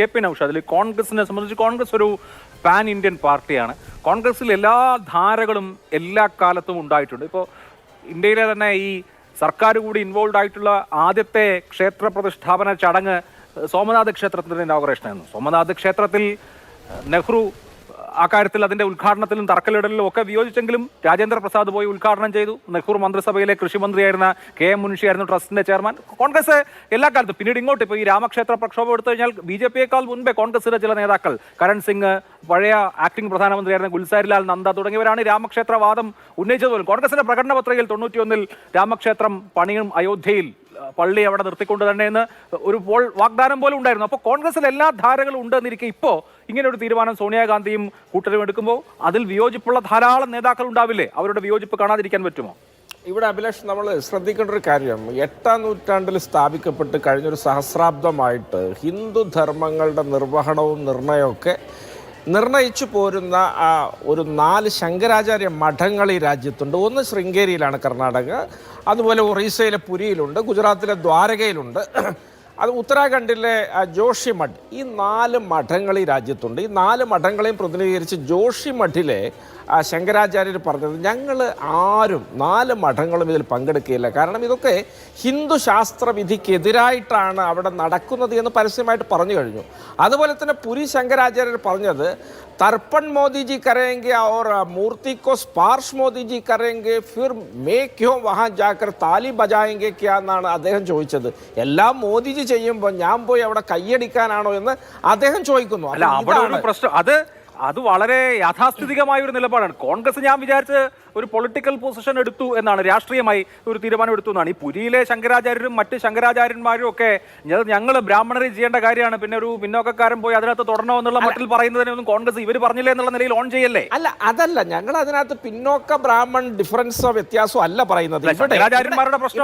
K P നൌഷാദിൽ കോൺഗ്രസിനെ സംബന്ധിച്ച് കോൺഗ്രസ് ഒരു പാൻ ഇന്ത്യൻ പാർട്ടിയാണ്. കോൺഗ്രസിൽ എല്ലാ ധാരകളും എല്ലാ കാലത്തും ഉണ്ടായിട്ടുണ്ട്. ഇപ്പോൾ ഇന്ത്യയിലെ തന്നെ ഈ സർക്കാർ കൂടി ഇൻവോൾവ് ആയിട്ടുള്ള ആദ്യത്തെ ക്ഷേത്ര പ്രതിഷ്ഠാപന ചടങ്ങ് സോമനാഥ ക്ഷേത്രത്തിന്റെ ഇനോഗ്രേഷൻ ആയിരുന്നു. സോമനാഥ ക്ഷേത്രത്തിൽ നെഹ്റു ആ കാര്യത്തിൽ അതിന്റെ ഉദ്ഘാടനത്തിലും തറക്കല്ലിടലിലും ഒക്കെ വിയോജിച്ചെങ്കിലും രാജേന്ദ്ര പ്രസാദ് പോയി ഉദ്ഘാടനം ചെയ്തു. നെഹ്റു മന്ത്രിസഭയിലെ കൃഷിമന്ത്രിയായിരുന്ന കെ എം മുൻഷിയായിരുന്നു ട്രസ്റ്റിന്റെ ചെയർമാൻ. കോൺഗ്രസ് എല്ലാ കാലത്തും പിന്നീട് ഇങ്ങോട്ട് ഇപ്പോൾ ഈ രാമക്ഷേത്ര പ്രക്ഷോഭം എടുത്തു കഴിഞ്ഞാൽ ബി ജെ പിയേക്കാൾ മുൻപേ കോൺഗ്രസിലെ ചില നേതാക്കൾ കരൺ സിംഗ് പഴയ ആക്ടിംഗ് പ്രധാനമന്ത്രിയായിരുന്ന ഗുൽസാരിലാൽ നന്ദ തുടങ്ങിയവരാണ് രാമക്ഷേത്ര വാദം ഉന്നയിച്ചത് കോൺഗ്രസിന്റെ പ്രകടന പത്രികയിൽ തൊണ്ണൂറ്റിയൊന്നിൽ രാമക്ഷേത്രം പണിയും അയോധ്യയിൽ പള്ളി അവിടെ നിർത്തിക്കൊണ്ട് തന്നെ എന്ന് ഒരു പോൾ വാഗ്ദാനം പോലും ഉണ്ടായിരുന്നു. അപ്പോൾ കോൺഗ്രസിൽ എല്ലാ ധാരകളും ഉണ്ടെന്നിരിക്കെ ഇപ്പോൾ ഇങ്ങനെ ഒരു തീരുമാനം സോണിയാഗാന്ധിയും കൂട്ടരും എടുക്കുമ്പോൾ അതിൽ വിയോജിപ്പുള്ള ധാരാളം നേതാക്കൾ ഉണ്ടാവില്ലേ? അവരുടെ വിയോജിപ്പ് കാണാതിരിക്കാൻ പറ്റുമോ? ഇവിടെ അഭിലാഷ് നമ്മൾ ശ്രദ്ധിക്കേണ്ട ഒരു കാര്യം. എട്ടാം നൂറ്റാണ്ടിൽ സ്ഥാപിക്കപ്പെട്ട് കഴിഞ്ഞൊരു സഹസ്രാബ്ദമായിട്ട് ഹിന്ദു ധർമ്മങ്ങളുടെ നിർവഹണവും നിർണയമൊക്കെ നിർണയിച്ചു പോരുന്ന ഒരു നാല് ശങ്കരാചാര്യ മഠങ്ങൾ ഈ രാജ്യത്തുണ്ട്. ഒന്ന് ശൃംഗേരിയിലാണ് കർണാടക അതുപോലെ ഒറീസയിലെ പുരിയിലുണ്ട് ഗുജറാത്തിലെ ദ്വാരകയിലുണ്ട്. അത് ഉത്തരാഖണ്ഡിലെ ജോഷി മഠ്. ഈ നാല് മഠങ്ങൾ ഈ രാജ്യത്തുണ്ട്. ഈ നാല് മഠങ്ങളെയും പ്രതിനിധീകരിച്ച് ജോഷി മഠിലെ ശങ്കരാചാര്യർ പറഞ്ഞത് ഞങ്ങൾ ആരും നാല് മഠങ്ങളും ഇതിൽ പങ്കെടുക്കുകയില്ല. കാരണം ഇതൊക്കെ ഹിന്ദു ശാസ്ത്രവിധിക്കെതിരായിട്ടാണ് അവിടെ നടക്കുന്നത് എന്ന് പരസ്യമായിട്ട് പറഞ്ഞു കഴിഞ്ഞു. അതുപോലെ തന്നെ പുരി ശങ്കരാചാര്യർ പറഞ്ഞത് തർപ്പൺ മോദിജി കരയെങ്കിൽ ഓർ മൂർത്തിക്കോ സ്പാർഷ് മോദിജി കരയെങ്കിൽ ഫിർ മേക്യോ വഹാൻ ജാക്കർ താലി ബജായെങ്കിൽ അദ്ദേഹം ചോദിച്ചത്. എല്ലാം മോദിജി ചെയ്യുമ്പോൾ ഞാൻ പോയി അവിടെ കൈയടിക്കാനാണോ എന്ന് അദ്ദേഹം ചോദിക്കുന്നു. അല്ല അവിടെ പ്രശ്നം അത് അത് വളരെ യാഥാസ്ഥിതികമായ ഒരു നിലപാടാണ്. കോൺഗ്രസ് ഞാൻ വിചാരിച്ച് ഒരു പൊളിറ്റിക്കൽ പൊസിഷൻ എടുത്തു എന്നാണ്. രാഷ്ട്രീയമായി ഒരു തീരുമാനം എടുത്തു എന്നാണ്. ഈ പുരിയിലെ ശങ്കരാചാര്യരും മറ്റ് ശങ്കരാചാര്യന്മാരും ഒക്കെ ഞങ്ങൾ ബ്രാഹ്മണരെ ചെയ്യേണ്ട കാര്യമാണ്. പിന്നെ ഒരു പിന്നോക്കക്കാരൻ പോയി അതിനകത്ത് തുടരണോ എന്നുള്ള മട്ടിൽ പറയുന്നതിനൊന്നും കോൺഗ്രസ് ഇവർ പറഞ്ഞില്ലേ എന്നുള്ള നിലയിൽ ഓൺ ചെയ്യല്ലേ? അല്ല അതല്ല. ഞങ്ങൾ അതിനകത്ത് പിന്നോക്ക ബ്രാഹ്മൺ ഡിഫറൻസോ വ്യത്യാസമോ അല്ല പറയുന്നത്. ശങ്കരാചാര്യന്മാരുടെ പ്രശ്നം.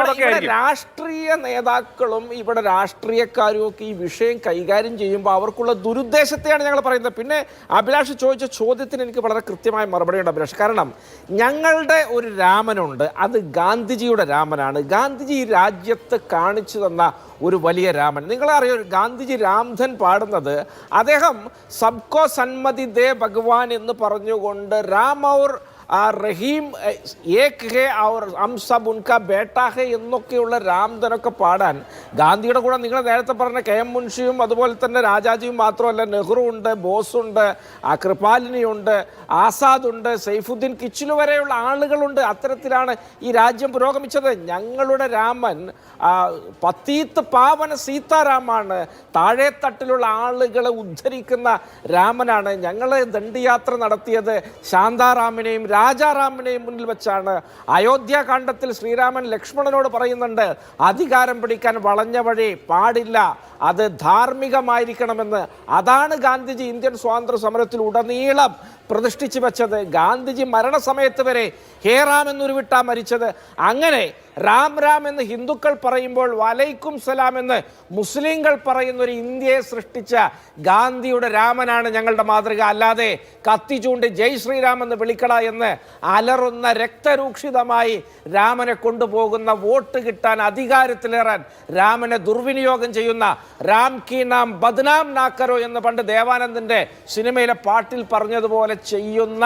രാഷ്ട്രീയ നേതാക്കളും ഇവിടെ രാഷ്ട്രീയക്കാരും ഒക്കെ ഈ വിഷയം കൈകാര്യം ചെയ്യുമ്പോൾ അവർക്കുള്ള ദുരുദ്ദേശത്തെയാണ് ഞങ്ങൾ പറയുന്നത്. പിന്നെ അഭിലാഷ് ചോദിച്ച ചോദ്യത്തിന് എനിക്ക് വളരെ കൃത്യമായ മറുപടിയുണ്ട് അഭിലാഷ്. കാരണം ഞങ്ങളുടെ ഒരു രാമനുണ്ട്. അത് ഗാന്ധിജിയുടെ രാമനാണ്. ഗാന്ധിജി രാജ്യത്ത് കാണിച്ചു തന്ന ഒരു വലിയ രാമൻ. നിങ്ങളറിയോ ഗാന്ധിജി രാംധൻ പാടുന്നത് അദ്ദേഹം സബ്കോ സന്മതി ദേ ഭഗവാൻ എന്ന് പറഞ്ഞുകൊണ്ട് രാം ഔർ ആ റഹീം ഏക് ഹേ ഔർ അംസബ് ഉൻക ബേട്ട ഹേ എന്നൊക്കെയുള്ള രാംധനൊക്കെ പാടാൻ. ഗാന്ധിയുടെ കൂടെ നിങ്ങൾ നേരത്തെ പറഞ്ഞ കെ എം മുൻഷിയും അതുപോലെ തന്നെ രാജാജിയും മാത്രമല്ല നെഹ്റു ഉണ്ട് ബോസുണ്ട് ആ കൃപാലിനിയുണ്ട് ആസാദ് ഉണ്ട് സൈഫുദ്ദീൻ കിച്ചിലു വരെയുള്ള ആളുകളുണ്ട് അത്തരത്തിലാണ് ഈ രാജ്യം പുരോഗമിച്ചത്. ഞങ്ങളുടെ രാമൻ പത്തീത്ത് പാവന സീതാരാമാണ് താഴെത്തട്ടിലുള്ള ആളുകളെ ഉദ്ധരിക്കുന്ന രാമനാണ് ഞങ്ങൾ ദണ്ഡിയാത്ര നടത്തിയത് ശാന്താറാമിനെയും രാജാറാമിനെയും മുന്നിൽ വെച്ചാണ് അയോധ്യാകാന്ഡത്തിൽ ശ്രീരാമൻ ലക്ഷ്മണനോട് പറയുന്നുണ്ട് അധികാരം പിടിക്കാൻ വളഞ്ഞ വഴി പാടില്ല. അത് ധാർമ്മികമായിരിക്കണമെന്ന്. അതാണ് ഗാന്ധിജി ഇന്ത്യൻ സ്വാതന്ത്ര്യ സമരത്തിൽ ഉടനീളം പ്രതിഷ്ഠിച്ചു വെച്ചത്. ഗാന്ധിജി മരണസമയത്ത് വരെ ഹേറാമെന്നൊരു വിട്ടാ മരിച്ചത്. അങ്ങനെ രാം രാം എന്ന് ഹിന്ദുക്കൾ പറയുമ്പോൾ വലൈക്കും സലാം എന്ന് മുസ്ലിങ്ങൾ പറയുന്ന ഒരു ഇന്ത്യയെ സൃഷ്ടിച്ച ഗാന്ധിയുടെ രാമനാണ് ഞങ്ങളുടെ മാതൃക. അല്ലാതെ കത്തി ചൂണ്ടി ജയ് ശ്രീരാം എന്ന് വിളിക്കട എന്ന് അലറുന്ന രക്തരൂക്ഷിതമായി രാമനെ കൊണ്ടുപോകുന്ന വോട്ട് കിട്ടാൻ അധികാരത്തിലേറാൻ രാമനെ ദുർവിനിയോഗം ചെയ്യുന്ന രാം കി നാം ബദ്നാം നാക്കരോ എന്ന് പണ്ട് ദേവാനന്ദന്റെ സിനിമയിലെ പാട്ടിൽ പറഞ്ഞതുപോലെ ചെയ്യുന്ന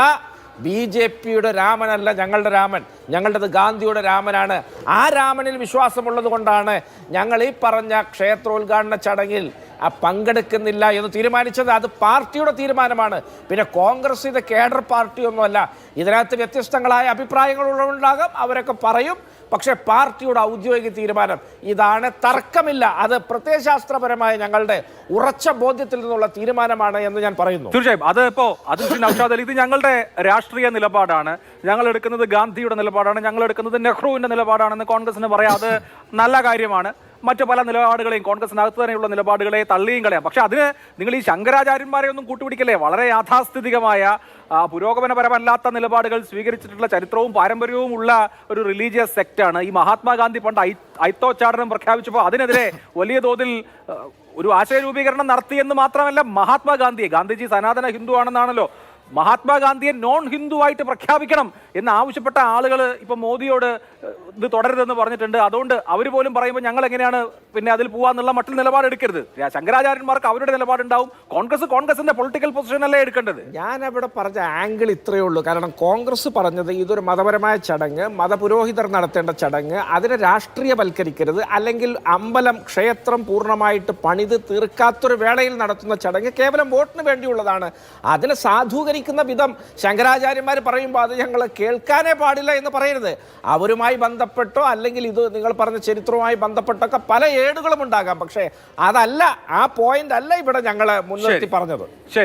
ബി ജെ പിയുടെ രാമനല്ല ഞങ്ങളുടെ രാമൻ. ഞങ്ങളുടേത് ഗാന്ധിയുടെ രാമനാണ്. ആ രാമനിൽ വിശ്വാസമുള്ളത് കൊണ്ടാണ് ഞങ്ങൾ ഈ പറഞ്ഞ ക്ഷേത്രോദ്ഘാടന ചടങ്ങിൽ ആ പങ്കെടുക്കുന്നില്ല എന്ന് തീരുമാനിച്ചത് അത് പാർട്ടിയുടെ തീരുമാനമാണ്. പിന്നെ കോൺഗ്രസ് ഇത് കേഡർ പാർട്ടിയൊന്നുമല്ല. ഇതിനകത്ത് വ്യത്യസ്തങ്ങളായ അഭിപ്രായങ്ങളുള്ളവരുണ്ടാകാം അവരൊക്കെ പറയും. പക്ഷേ പാർട്ടിയുടെ ഔദ്യോഗിക തീരുമാനം ഇതാണ്. തർക്കമില്ല. അത് പ്രത്യയശാസ്ത്രപരമായ ഞങ്ങളുടെ ഉറച്ച ബോധ്യത്തിൽ നിന്നുള്ള തീരുമാനമാണ് എന്ന് ഞാൻ പറയുന്നു. തീർച്ചയായും. അത് ഇപ്പോ അത് ഇത് ഞങ്ങളുടെ രാഷ്ട്രീയ നിലപാടാണ്. ഞങ്ങൾ എടുക്കുന്നത് ഗാന്ധിയുടെ നിലപാടാണ്. ഞങ്ങൾ എടുക്കുന്നത് നെഹ്റുവിന്റെ നിലപാടാണെന്ന് കോൺഗ്രസിന് പറയാം. അത് നല്ല കാര്യമാണ്. മറ്റു പല നിലപാടുകളെയും കോൺഗ്രസിനകത്ത് തന്നെയുള്ള നിലപാടുകളെ തള്ളിയും കളയാം. പക്ഷേ അതിന് നിങ്ങൾ ഈ ശങ്കരാചാര്യന്മാരെ ഒന്നും കൂട്ടുപിടിക്കല്ലേ? വളരെ യാഥാസ്ഥിതികമായ പുരോഗമനപരമല്ലാത്ത നിലപാടുകൾ സ്വീകരിച്ചിട്ടുള്ള ചരിത്രവും പാരമ്പര്യവും ഉള്ള ഒരു റിലീജിയസ് സെക്റ്റാണ് ഈ മഹാത്മാഗാന്ധി പണ്ട് ഐ ഐത്തോച്ചാടനം പ്രഖ്യാപിച്ചപ്പോൾ അതിനെതിരെ വലിയ തോതിൽ ഒരു ആശയ രൂപീകരണം നടത്തിയെന്ന് മാത്രമല്ല മഹാത്മാഗാന്ധി ഗാന്ധിജി സനാതന ഹിന്ദു ആണെന്നാണല്ലോ മഹാത്മാഗാന്ധിയെ നോൺ ഹിന്ദു ആയിട്ട് പ്രഖ്യാപിക്കണം എന്ന് ആവശ്യപ്പെട്ട ആളുകൾ ഇപ്പം മോദിയോട് ഇത് തുടരുതെന്ന് പറഞ്ഞിട്ടുണ്ട്. അതുകൊണ്ട് അവർ പോലും പറയുമ്പോൾ ഞങ്ങൾ എങ്ങനെയാണ് പിന്നെ അതിൽ പോവാന്നുള്ള മട്ടിൽ നിലപാടെടുക്കരുത് ശങ്കരാചാര്യന്മാർക്ക് അവരുടെ നിലപാടുണ്ടാവും. കോൺഗ്രസ് കോൺഗ്രസിന്റെ പൊളിറ്റിക്കൽ പൊസിഷൻ അല്ലേ എടുക്കേണ്ടത്? ഞാൻ അവിടെ പറഞ്ഞ ആംഗിൾ ഇത്രയേ ഉള്ളൂ. കാരണം കോൺഗ്രസ് പറഞ്ഞത് ഇതൊരു മതപരമായ ചടങ്ങ് മതപുരോഹിതർ നടത്തേണ്ട ചടങ്ങ് അതിനെ രാഷ്ട്രീയവൽക്കരിക്കരുത് അല്ലെങ്കിൽ അമ്പലം ക്ഷേത്രം പൂർണമായിട്ട് പണിത് തീർക്കാത്തൊരു വേളയിൽ നടത്തുന്ന ചടങ്ങ് കേവലം വോട്ടിന് വേണ്ടിയുള്ളതാണ്. അതിനെ സാധൂകരിക്കുന്ന വിധം ശങ്കരാചാര്യന്മാർ പറയുമ്പോൾ അത് ഞങ്ങൾ കേൾക്കാനേ പാടില്ല എന്ന് പറയരുത്. അവരുമായി ബന്ധപ്പെട്ടോ അല്ലെങ്കിൽ ഇത് നിങ്ങൾ പറഞ്ഞ ചരിത്രവുമായി ബന്ധപ്പെട്ടൊക്കെ പല ഏടുകളും ഉണ്ടാകാം. പക്ഷേ അതല്ല ആ പോയിന്റ് അല്ല ഇവിടെ ഞങ്ങൾ മുൻനിർത്തി പറഞ്ഞത്.